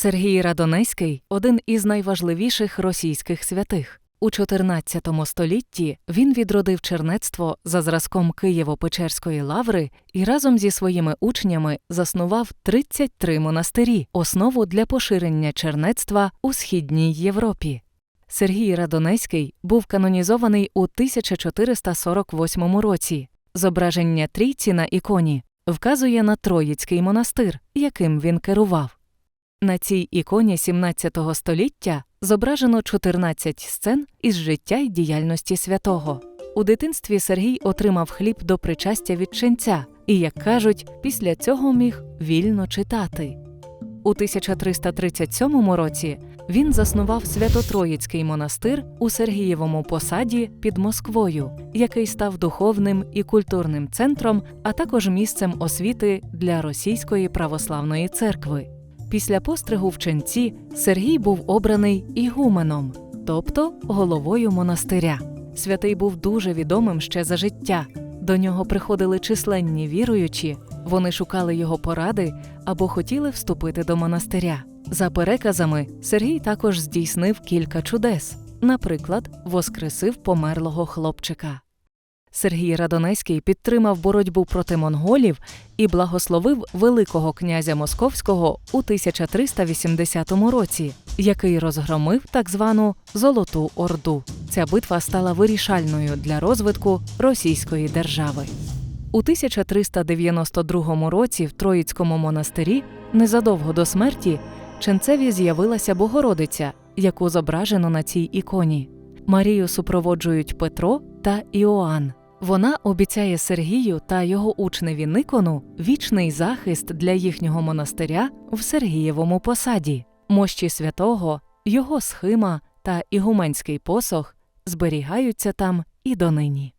Сергій Радонезький один із найважливіших російських святих. У XIV столітті він відродив чернецтво за зразком Києво-Печерської лаври і разом зі своїми учнями заснував 33 монастирі, основу для поширення чернецтва у східній Європі. Сергій Радонезький був канонізований у 1448 році. Зображення трійці на іконі вказує на Троїцький монастир, яким він керував. На цій іконі XVII століття зображено 14 сцен із життя й діяльності святого. У дитинстві Сергій отримав хліб до причастя від ченця і, як кажуть, після цього міг вільно читати. У 1337 році він заснував Свято-Троїцький монастир у Сергієвому посаді під Москвою, який став духовним і культурним центром, а також місцем освіти для Російської православної церкви. Після постригу в ченці Сергій був обраний ігуменом, тобто головою монастиря. Святий був дуже відомим ще за життя. До нього приходили численні віруючі, вони шукали його поради або хотіли вступити до монастиря. За переказами, Сергій також здійснив кілька чудес, наприклад, воскресив померлого хлопчика. Сергій Радонезький підтримав боротьбу проти монголів і благословив Великого князя Московського у 1380 році, який розгромив так звану Золоту Орду. Ця битва стала вирішальною для розвитку Російської держави. У 1392 році в Троїцькому монастирі незадовго до смерті ченцеві з'явилася Богородиця, яку зображено на цій іконі. Марію супроводжують Петро та Іоанн. Вона обіцяє Сергію та його учневі Никону вічний захист для їхнього монастиря в Сергієвому посаді. Мощі святого, його схима та ігуменський посох зберігаються там і донині.